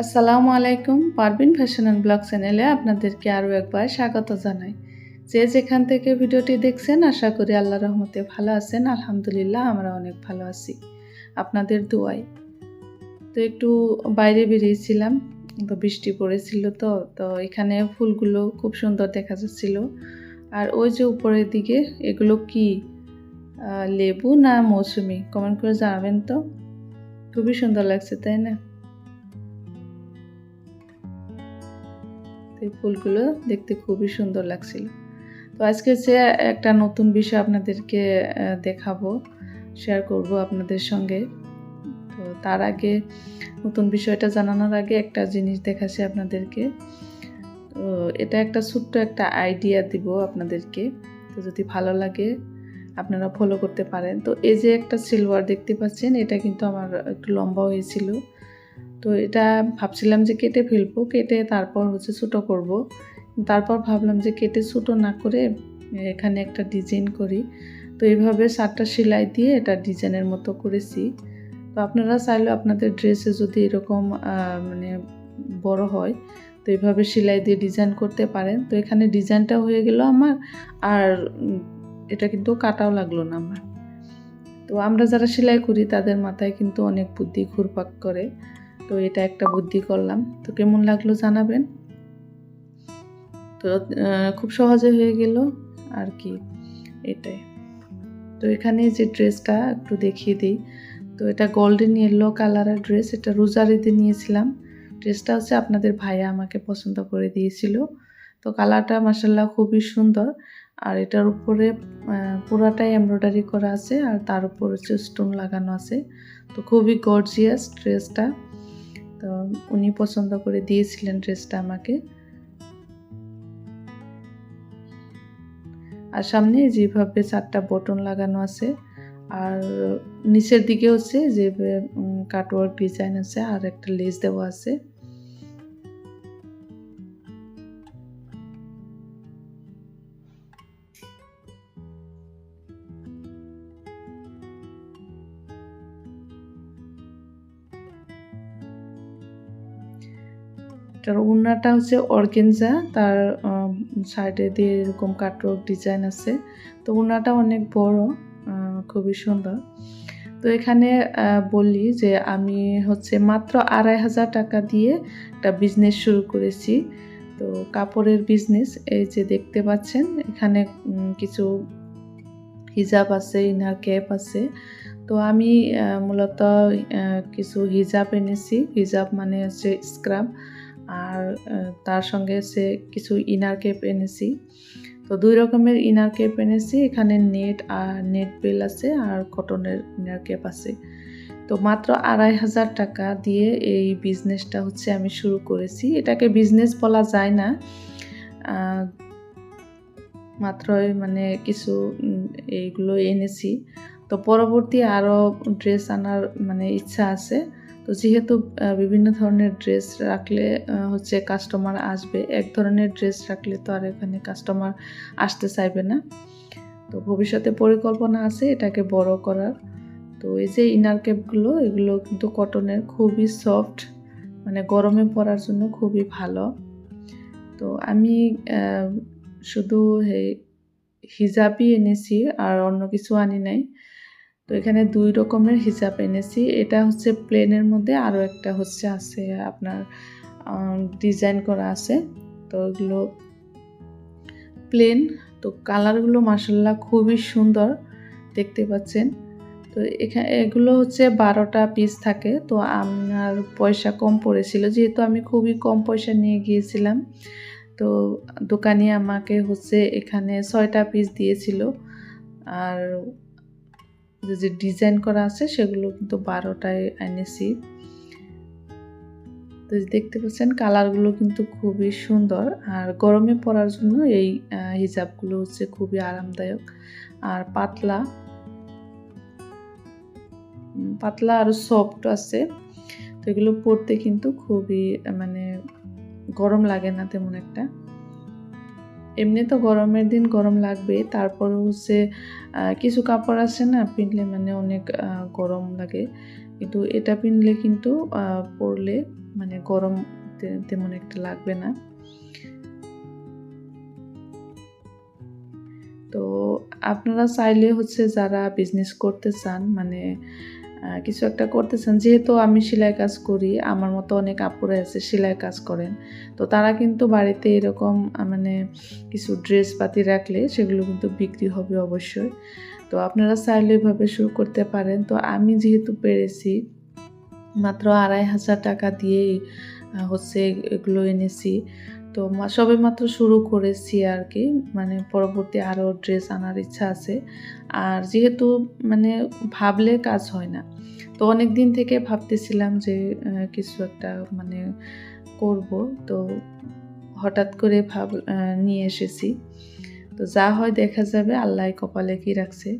আসসালামু আলাইকুম। Parveen fashion and blog চ্যানেলে আপনাদেরকে আরও একবার স্বাগত জানাই। যে যেখান থেকে ভিডিওটি দেখছেন, আশা করি আল্লাহ রহমতে ভালো আছেন। আলহামদুলিল্লাহ, আমরা অনেক ভালো আছি। আপনাদের দোয়াই তো একটু বাইরে বেরিয়েছিলাম, তো বৃষ্টি পড়েছিল তো তো এখানে ফুলগুলো খুব সুন্দর দেখা যাচ্ছিল। আর ওই যে উপরের দিকে, এগুলো কি? লেবু না মৌসুমি? কমেন্ট করে জানাবেন তো। খুবই সুন্দর লাগছে, তাই না? এই ফুলগুলো দেখতে খুবই সুন্দর লাগছিল। তো আজকে যে একটা নতুন বিষয় আপনাদেরকে দেখাবো শেয়ার করব আপনাদের সঙ্গে। তো তার আগে নতুন বিষয়টা জানানোর আগে একটা জিনিস দেখাচ্ছি আপনাদেরকে। তো এটা একটা ছোট্ট একটা আইডিয়া দিব আপনাদেরকে। তো যদি ভালো লাগে, আপনারা ফলো করতে পারেন। তো এই যে একটা সিলভার দেখতে পাচ্ছেন, এটা কিন্তু আমার একটু লম্বা হয়েছিল। তো এটা ভাবছিলাম যে কেটে ফেলব, কেটে তারপর হচ্ছে ছোটো করব। তারপর ভাবলাম যে কেটে ছোটো না করে এখানে একটা ডিজাইন করি। তো এইভাবে সাতটা সেলাই দিয়ে এটা ডিজাইনের মতো করেছি। তো আপনারা চাইলে আপনাদের ড্রেসে যদি এরকম মানে বড় হয়, তো এইভাবে সেলাই দিয়ে ডিজাইন করতে পারেন। তো এখানে ডিজাইনটা হয়ে গেল আমার, আর এটা কিন্তু কাটাও লাগল না আমার। তো আমরা যারা সেলাই করি, তাদের মাথায় কিন্তু অনেক বুদ্ধি ঘুরপাক করে। তো এটা একটা বুদ্ধি করলাম। তো কেমন লাগল জানাবেন? তো খুব সহজে হয়ে গেল আর কি, এটাই। তো এখানে যে ড্রেসটা একটু দেখিয়ে দিই। তো এটা গোল্ডেন ইয়েলো কালারের ড্রেস এটা রোজারিতে নিয়েছিলাম। ড্রেসটা হচ্ছে আপনাদের ভাইয়া আমাকে পছন্দ করে দিয়েছিল। তো কালারটা মাসাল্লাহ খুবই সুন্দর। আর এটার উপরে পুরাটাই এমব্রয়ডারি করা আছে আর তার উপর হচ্ছে স্টোন লাগানো আছে। তো খুবই গর্জিয়াস ড্রেসটা উনি পছন্দ করে দিয়েছিলেন ড্রেসটা আমাকে। আর সামনে যেভাবে চারটা বটন লাগানো আছে, আর নিচের দিকে হচ্ছে যে কাটওয়ার্ক ডিজাইন আছে, আর একটা লেস দেওয়া আছে। ওড়নাটা হচ্ছে অর্গেনজা, তার সাইডে দিয়ে এরকম কাটওয়ার্ক ডিজাইন আছে। তো ওড়নাটা অনেক বড় খুবই সুন্দর। তো এখানে বলি যে আমি হচ্ছে মাত্র আড়াই হাজার টাকা দিয়ে একটা বিজনেস শুরু করেছি। তো কাপড়ের বিজনেস এই যে দেখতে পাচ্ছেন, এখানে কিছু হিজাব আছে ইনার ক্যাপ আছে। তো আমি মূলত কিছু হিজাব এনেছি। হিজাব মানে হচ্ছে স্ক্রাব আর তার সঙ্গে সে কিছু ইনার কেপ এনেছি তো দুই রকমের ইনার কেপ এনেছি এখানে নেট আর নেট বেল আছে আর কটনের ইনার কেপ আছে। তো মাত্র আড়াই হাজার টাকা দিয়ে এই বিজনেসটা হচ্ছে আমি শুরু করেছি। এটাকে বিজনেস বলা যায় না। আহ, মাত্র মানে কিছু এইগুলো এনেছি। তো পরবর্তী আরও ড্রেস আনার মানে ইচ্ছা আছে। তো যেহেতু বিভিন্ন ধরনের ড্রেস রাখলে হচ্ছে কাস্টমার আসবে, এক ধরনের ড্রেস রাখলে তো আর এখানে কাস্টমার আসতে চাইবে না। তো ভবিষ্যতে পরিকল্পনা আছে এটাকে বড় করার। তো এই যে ইনার ক্যাপগুলো এগুলো কিন্তু কটনের খুবই সফট মানে গরমে পরার জন্য খুবই ভালো। তো আমি শুধু হিজাবই এনেছি আর অন্য কিছু আনি নাই। তো এখানে দুই রকমের হিজাব এনেছি। এটা হচ্ছে প্লেনের মধ্যে আরও একটা হচ্ছে আছে আপনার ডিজাইন করা আছে। তো এগুলো প্লেন তো কালারগুলো মাসাল্লাহ খুবই সুন্দর দেখতে পাচ্ছেন। তো এখানে এগুলো হচ্ছে বারোটা পিস থাকে। তো আমার পয়সা কম পড়েছিল, যেহেতু আমি খুবই কম পয়সা নিয়ে গিয়েছিলাম। তো দোকানি আমাকে হচ্ছে এখানে ছয়টা পিস দিয়েছিল। আর যে ডিজাইন করা আছে সেগুলো কিন্তু বারোটায় এনেছি। তো দেখতে পাচ্ছেন কালারগুলো কিন্তু খুবই সুন্দর। আর গরমে পরার জন্য এই হিজাবগুলো হচ্ছে খুবই আরামদায়ক। আর পাতলা পাতলা আর সফট আছে। তো এগুলো পরতে কিন্তু খুবই মানে গরম লাগে না তেমন একটা। এমনি তো গরমের দিন গরম লাগবে, তারপরে হচ্ছে কিছু কাপড় আছে না, পিনলে মানে অনেক গরম লাগে। কিন্তু এটা পিনলে কিন্তু পরলে মানে গরম তেমন একটা লাগবে না। তো আপনারা চাইলে হচ্ছে যারা বিজনেস করতে চান মানে কিছু একটা করতেছেন। যেহেতু আমি সেলাই কাজ করি, আমার মতো অনেক আপুরা আছে সেলাই কাজ করেন। তো তারা কিন্তু বাড়িতে এরকম মানে কিছু ড্রেস পাতি রাখলে সেগুলো কিন্তু বিক্রি হবে অবশ্যই। তো আপনারা চাইলে এভাবে শুরু করতে পারেন। তো আমি যেহেতু পেরেছি, মাত্র আড়াই হাজার টাকা দিয়েই হচ্ছে এগুলো এনেছি। তো সবে মাত্র শুরু করেছি আর কি। মানে পরবর্তী আরও ড্রেস আনার ইচ্ছা আছে। আর যেহেতু মানে ভাবলে কাজ হয় না। তো অনেক দিন থেকে ভাবতেছিলাম যে কিছু একটা মানে করব। তো হঠাৎ করে ভাব নিয়ে এসেছি। তো যা হয় দেখা যাবে আল্লাহ কপালে কি রাখছে।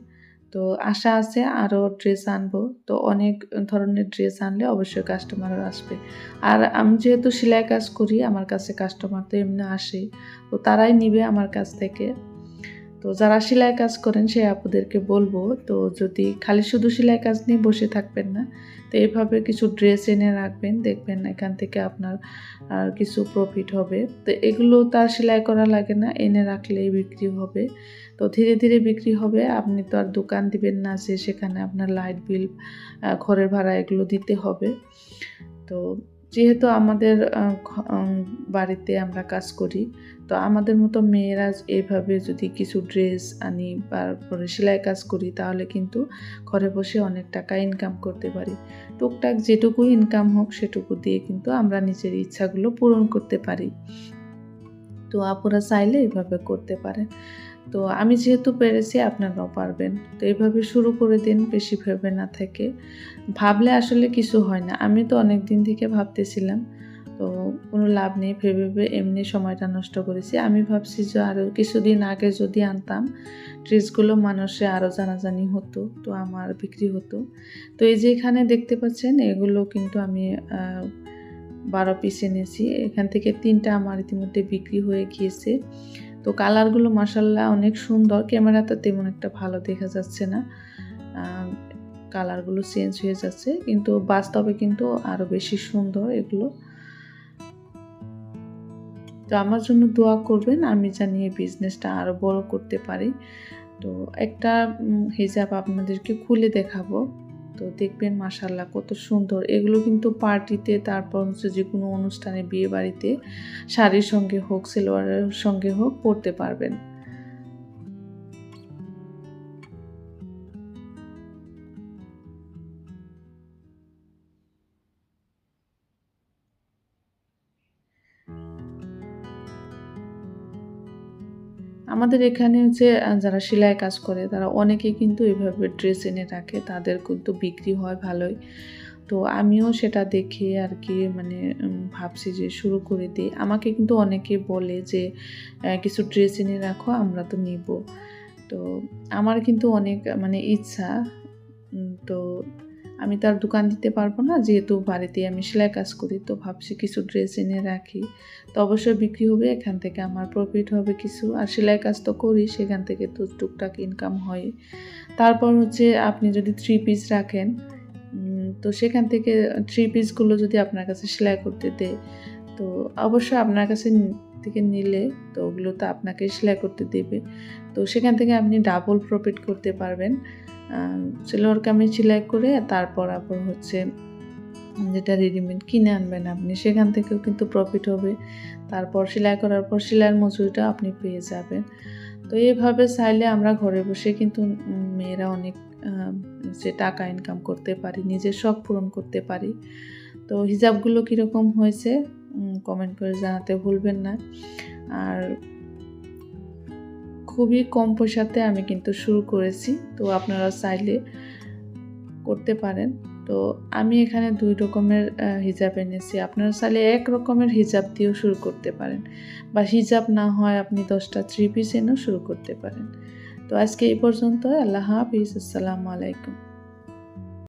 তো আশা আছে আরও ড্রেস আনব। তো অনেক ধরনের ড্রেস আনলে অবশ্যই কাস্টমারও আসবে। আর আমি যেহেতু সেলাই কাজ করি, আমার কাছে কাস্টমার তো এমনি আসে তো তারাই নিবে আমার কাছ থেকে। তো যারা সেলাই কাজ করেন, সেই আপুদেরকে বলব, তো যদি খালি শুধু সেলাই কাজ নিয়ে বসে থাকবেন না, তো এভাবে কিছু ড্রেস এনে রাখবেন, দেখবেন এখান থেকে আপনার আর কিছু প্রফিট হবে। তো এগুলো তার সেলাই করা লাগে না, এনে রাখলেই বিক্রি হবে। তো ধীরে ধীরে বিক্রি হবে, আপনি তো আর দোকান দিবেন না যে সেখানে আপনার লাইট বিল ঘরের ভাড়া এগুলো দিতে হবে। তো যেহেতু আমাদের বাড়িতে আমরা কাজ করি, তো আমাদের মতো মেয়েরা এইভাবে যদি কিছু ড্রেস আনি তারপরে সেলাই কাজ করি, তাহলে কিন্তু ঘরে বসে অনেক টাকা ইনকাম করতে পারি। টুকটাক যেটুকু ইনকাম হোক, সেটুকু দিয়ে কিন্তু আমরা নিজের ইচ্ছাগুলো পূরণ করতে পারি। তো আপুরা চাইলে এভাবে করতে পারেন। তো আমি যেহেতু পেরেছি, আপনারাও পারবেন। তো এইভাবে শুরু করে দিন, বেশি ভেবে না থেকে। ভাবলে আসলে কিছু হয় না। আমি তো অনেক দিন থেকে ভাবতেছিলাম, তো কোনো লাভ নেই, ভেবে ভেবে এমনি সময়টা নষ্ট করেছি। আমি ভাবছি যে আরও কিছুদিন আগে যদি আনতাম, ড্রেসগুলো মানুষে আরও জানাজানি হতো, তো আমার বিক্রি হতো। তো এই যে এখানে দেখতে পাচ্ছেন, এগুলো কিন্তু আমি বারো পিস এনেছি। এখান থেকে তিনটা আমার ইতিমধ্যে বিক্রি হয়ে গিয়েছে। তো কালারগুলো মাসাল্লাহ অনেক সুন্দর। ক্যামেরাতে তেমন একটা ভালো দেখা যাচ্ছে না। কালারগুলো চেঞ্জ হয়ে যাচ্ছে, কিন্তু বাস্তবে কিন্তু আরও বেশি সুন্দর এগুলো। তো আমার জন্য দোয়া করবেন, আমি জানি এই বিজনেসটা আরও বড় করতে পারি। তো একটা হিজাব আপনাদেরকে খুলে দেখাবো। তো দেখবেন মাসাল্লাহ কত সুন্দর। এগুলো কিন্তু পার্টিতে, তারপর হচ্ছে যে কোনো অনুষ্ঠানে, বিয়ে বাড়িতে, শাড়ির সঙ্গে হোক, সেলোয়ারের সঙ্গে হোক, পরতে পারবেন। আমাদের এখানে আহ, যারা সেলাই কাজ করে তারা অনেকে কিন্তু এইভাবে ড্রেস এনে রাখে। তাদের কিন্তু বিক্রি হয় ভালোই। তো আমিও সেটা দেখে আর কি মানে ভাবছি যে শুরু করে দিই। আমাকে কিন্তু অনেকে বলে যে কিছু ড্রেস এনে রাখো আমরা তো নিব। তো আমার কিন্তু অনেক মানে ইচ্ছা। তো আমি তার দোকান দিতে পারব না, যেহেতু বাড়িতে আমি সেলাই কাজ করি, তো ভাবছি কিছু ড্রেস এনে রাখি। তো অবশ্যই বিক্রি হবে, এখান থেকে আমার প্রফিট হবে কিছু। আর সেলাই কাজ তো করি, সেখান থেকে তো টুকটাক ইনকাম হয়। তারপর হচ্ছে আপনি যদি থ্রি পিস রাখেন তো সেখান থেকে থ্রি পিসগুলো যদি আপনার কাছে সেলাই করতে দেয়, তো অবশ্যই আপনার কাছে থেকে নিলে তো ওগুলো তো আপনাকে সেলাই করতে দেবে। তো সেখান থেকে আপনি ডাবল প্রফিট করতে পারবেন। সেলোয়ার কামিজ সেলাই করে তারপর আবার হচ্ছে যেটা রেডিমেড কিনে আনবেন আপনি। সেখান থেকেও কিন্তু প্রফিট হবে। তারপর সেলাই করার পর সেলাইয়ের মজুরিটা আপনি পেয়ে যাবেন। তো এইভাবে চাইলে আমরা ঘরে বসে কিন্তু মেয়েরা অনেক যে টাকা ইনকাম করতে পারি, নিজের শখ পূরণ করতে পারি। তো হিজাবগুলো কীরকম হয়েছে? কমেন্ট করে জানাতে ভুলবেন না। আর খুবই কম পয়সাতে আমি কিন্তু শুরু করেছি, তো আপনারা চাইলে করতে পারেন। তো আমি এখানে দুই রকমের হিজাব এনেছি। আপনারা চাইলে এক রকমের হিজাব দিয়েও শুরু করতে পারেন বা হিজাব না হয় আপনি দশটা থ্রি পিস এনেও শুরু করতে পারেন। তো আজকে এই পর্যন্ত আল্লাহ হাফিজ। আসসালামু আলাইকুম।